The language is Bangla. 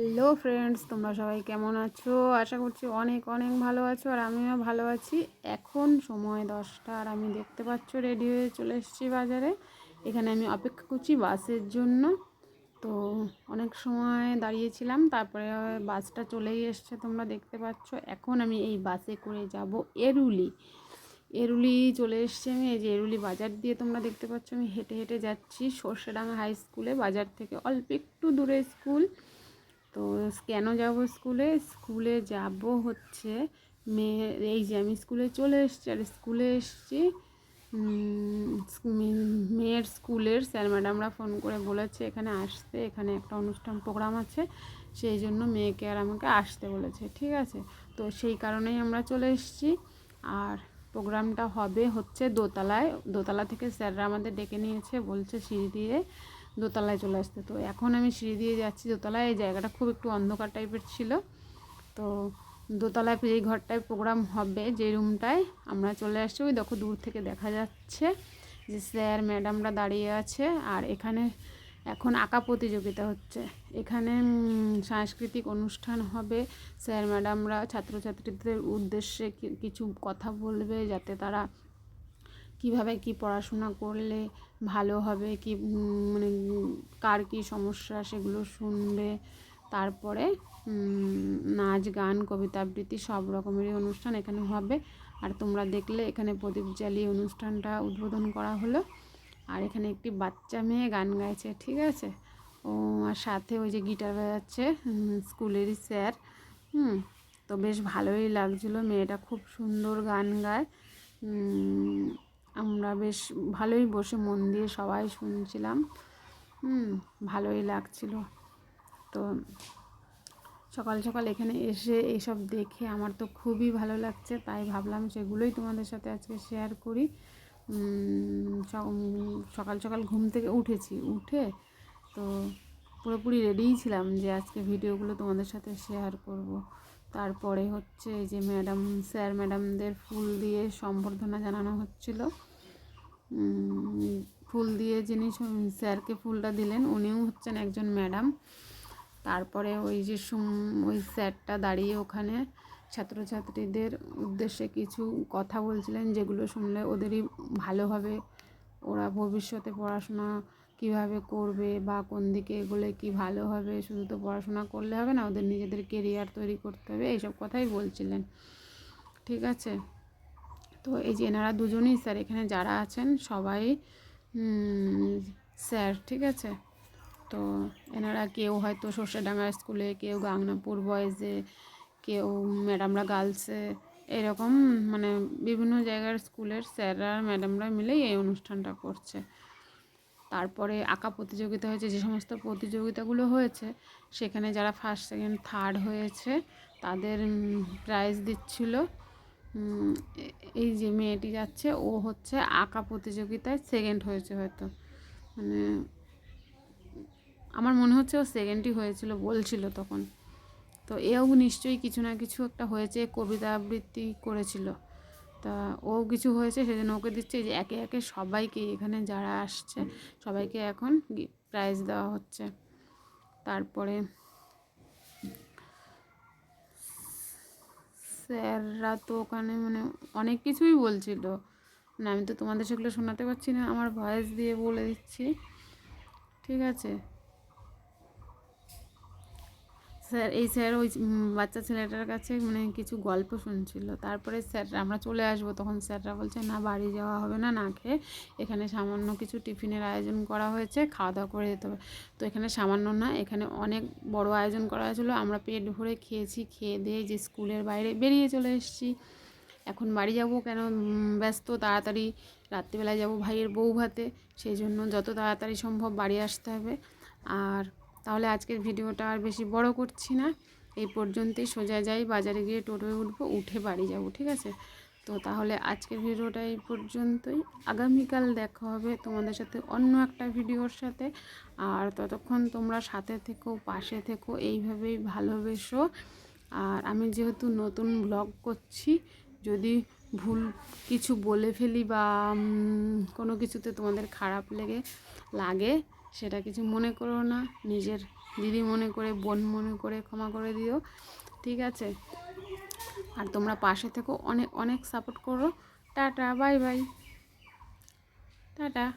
হ্যালো ফ্রেন্ডস, তোমরা সবাই কেমন আছো? আশা করছি অনেক অনেক ভালো আছো আর আমিও ভালো আছি। এখন সময় দশটা আর আমি দেখতে পাচ্ছ রেডি হয়ে চলে এসেছি বাজারে। এখানে আমি অপেক্ষা করছি বাসের জন্য। তো অনেক সময় দাঁড়িয়েছিলাম, তারপরে বাসটা চলেই এসছে, তোমরা দেখতে পাচ্ছ। এখন আমি এই বাসে করে যাব এরুলি। এরুলি চলে এসছে আমি, এই যে এরুলি বাজার দিয়ে তোমরা দেখতে পাচ্ছ আমি হেঁটে হেঁটে যাচ্ছি সর্ষেডাঙ্গা হাই স্কুলে, বাজার থেকে অল্প একটু দূরে স্কুল। তো কেন যাব স্কুলে? স্কুলে যাব হচ্ছে মেয়ে, এই যে আমি স্কুলে চলে এসেছি আর স্কুলে এসেছি মেয়ের স্কুলের স্যার ম্যাডামরা ফোন করে বলেছে এখানে আসতে, এখানে একটা অনুষ্ঠান প্রোগ্রাম আছে, সেই জন্য মেয়েকে আর আমাকে আসতে বলেছে, ঠিক আছে? তো সেই কারণেই আমরা চলে এসেছি। আর প্রোগ্রামটা হবে হচ্ছে দোতলায়, দোতলা থেকে স্যাররা আমাদের ডেকে নিয়েছে, বলছে সিঁড়ি দিয়ে দোতলায় চলে আসতে। তো এখন আমি সিঁড়ি দিয়ে যাচ্ছি দোতলায়। এই জায়গাটা খুব একটু অন্ধকার টাইপের ছিল। তো দোতলায় যেই ঘরটায় প্রোগ্রাম হবে যে রুমটায়। আমরা চলে আসছি। ওই দেখো দূর থেকে দেখা যাচ্ছে যে স্যার, ম্যাডামরা দাঁড়িয়ে আছে আর এখানে এখন আঁকা প্রতিযোগিতা হচ্ছে। এখানে সাংস্কৃতিক অনুষ্ঠান হবে। স্যার, ম্যাডামরা ছাত্রছাত্রীদের উদ্দেশ্যে কিছু কথা বলবে যাতে তারা কীভাবে কি পড়াশোনা করলে ভালো হবে, কি মানে কার কী সমস্যা সেগুলো শুনবে, তারপরে নাচ, গান, কবিতা আবৃত্তি সব রকমেরই অনুষ্ঠান এখানে হবে। আর তোমরা দেখলে এখানে প্রদীপ জ্বালিয়ে অনুষ্ঠানটা উদ্বোধন করা হলো। আর এখানে একটি বাচ্চা মেয়ে গান গাইছে, ঠিক আছে? ও, আর সাথে ওই যে গিটার বাজাচ্ছে স্কুলেরই স্যার, হুম? তো বেশ ভালোই লাগছিল, মেয়েটা খুব সুন্দর গান গায় আমরা বেশ ভালোই বসে মন দিয়ে সবাই শুনছিলাম। হুম, ভালোই লাগছিল। তো সকাল সকাল এখানে এসে এইসব দেখে আমার তো খুবই ভালো লাগছে, তাই ভাবলাম সেগুলোই তোমাদের সাথে আজকে শেয়ার করি। সকাল সকাল ঘুম থেকে উঠেছি, উঠে তো পুরোপুরি রেডিই ছিলাম যে আজকে ভিডিওগুলো তোমাদের সাথে শেয়ার করব। তারপরে হচ্ছে যে ম্যাডাম স্যার ম্যাডামদের ফুল দিয়ে সম্বর্ধনা জানানো হচ্ছিল। ফুল দিয়ে যিনি স্যারকে ফুলটা দিলেন, উনিও হচ্ছেন একজন ম্যাডাম তারপরে ওই যে ওই স্যারটা দাঁড়িয়ে ওখানে ছাত্রছাত্রীদের উদ্দেশ্যে কিছু কথা বলছিলেন, যেগুলো শুনলে ওদেরই ভালো হবে। ওরা ভবিষ্যতে পড়াশোনা কীভাবে করবে বা কোন দিকে এগুলো কি ভালো হবে, শুধু তো পড়াশোনা করলে হবে না, ওদের নিজেদের কেরিয়ার তৈরি করতে হবে, এইসব কথাই বলছিলেন। ঠিক আছে? তো এই যে এনারা দুজনেই স্যার, এখানে যারা আছেন সবাই স্যার, ঠিক আছে? তো এনারা কেউ হয়তো সর্ষেডাঙ্গা স্কুলে, কেউ গাংনাপুর বয়েজে কেউ ম্যাডামরা গার্লসে এরকম মানে বিভিন্ন জায়গার স্কুলের স্যাররা, ম্যাডামরা মিলেই এই অনুষ্ঠানটা করছে। তারপরে আঁকা প্রতিযোগিতা হয়েছে, যে সমস্ত প্রতিযোগিতাগুলো হয়েছে, সেখানে যারা ফার্স্ট সেকেন্ড থার্ড হয়েছে, তাদের প্রাইজ দিচ্ছিল। এই যে মেয়েটি যাচ্ছে, ও হচ্ছে আঁকা প্রতিযোগিতায় সেকেন্ড হয়েছে হয়তো। মানে আমার মনে হচ্ছে ও সেকেন্ডই হয়েছিল, বলছিল তখন। তো এও নিশ্চয়ই কিছু না কিছু একটা হয়েছে কবিতা আবৃত্তি করেছিল। তা ও কিছু হয়েছে সেজন্য ওকে দিচ্ছে। যে একে একে সবাইকে এখানে যারা আসছে, সবাইকে এখন প্রাইজ দেওয়া হচ্ছে। তারপরে স্যাররা তো ওখানে মানে অনেক কিছুই বলছিল। না আমি তো তোমাদের সেগুলো শোনাতে পারছি না, আমার ভয়েস দিয়ে বলে দিচ্ছি। ঠিক আছে? স্যার, এই স্যার ওই বাচ্চা ছেলেটার কাছে মানে কিছু গল্প শুনছিল। তারপরে স্যার, আমরা চলে আসব। তখন স্যাররা বলছে, না, বাড়ি যাওয়া হবে না না খেয়ে এখানে সামান্য কিছু টিফিনের আয়োজন করা হয়েছে, খাওয়া দাওয়া করে যেতে হবে। তো এখানে সামান্য না, এখানে অনেক বড় আয়োজন করা হয়েছিল। আমরা পেট ভরে খেয়েছি, খেয়ে দিয়ে যে স্কুলের বাইরে বেরিয়ে চলে এসেছি। এখন বাড়ি যাব কেন? ব্যস্ত, তাড়াতাড়ি। রাত্রিবেলায় যাব ভাইয়ের বউ ভাতে। সেই জন্য যত তাড়াতাড়ি সম্ভব বাড়ি আসতে হবে। আর তাহলে আজকের ভিডিওটা আর বেশি বড় করছি না। এই পর্যন্তই সোজা যাই, বাজারে গিয়ে টোটোয় উঠবো, উঠে বাড়ি যাব, ঠিক আছে? তো তাহলে আজকের ভিডিওটা এই পর্যন্তই। আগামীকাল দেখা হবে তোমাদের সাথে অন্য একটা ভিডিওর সাথে। আর ততক্ষণ তোমরা সাথে থেকো, পাশে থেকো, এইভাবেই ভালোবেসো। আর আমি যেহেতু নতুন ব্লগ করছি, যদি ভুল কিছু বলে ফেলি বা কোনো কিছুতে তোমাদের খারাপ লেগে, লাগে সেটা কিছু মনে করো না। নিজের দিদি মনে করে, বোন মনে করে ক্ষমা করে দিও, ঠিক আছে? আর তোমরা পাশে থেকো অনেক অনেক সাপোর্ট করো। Tata bye bye tata.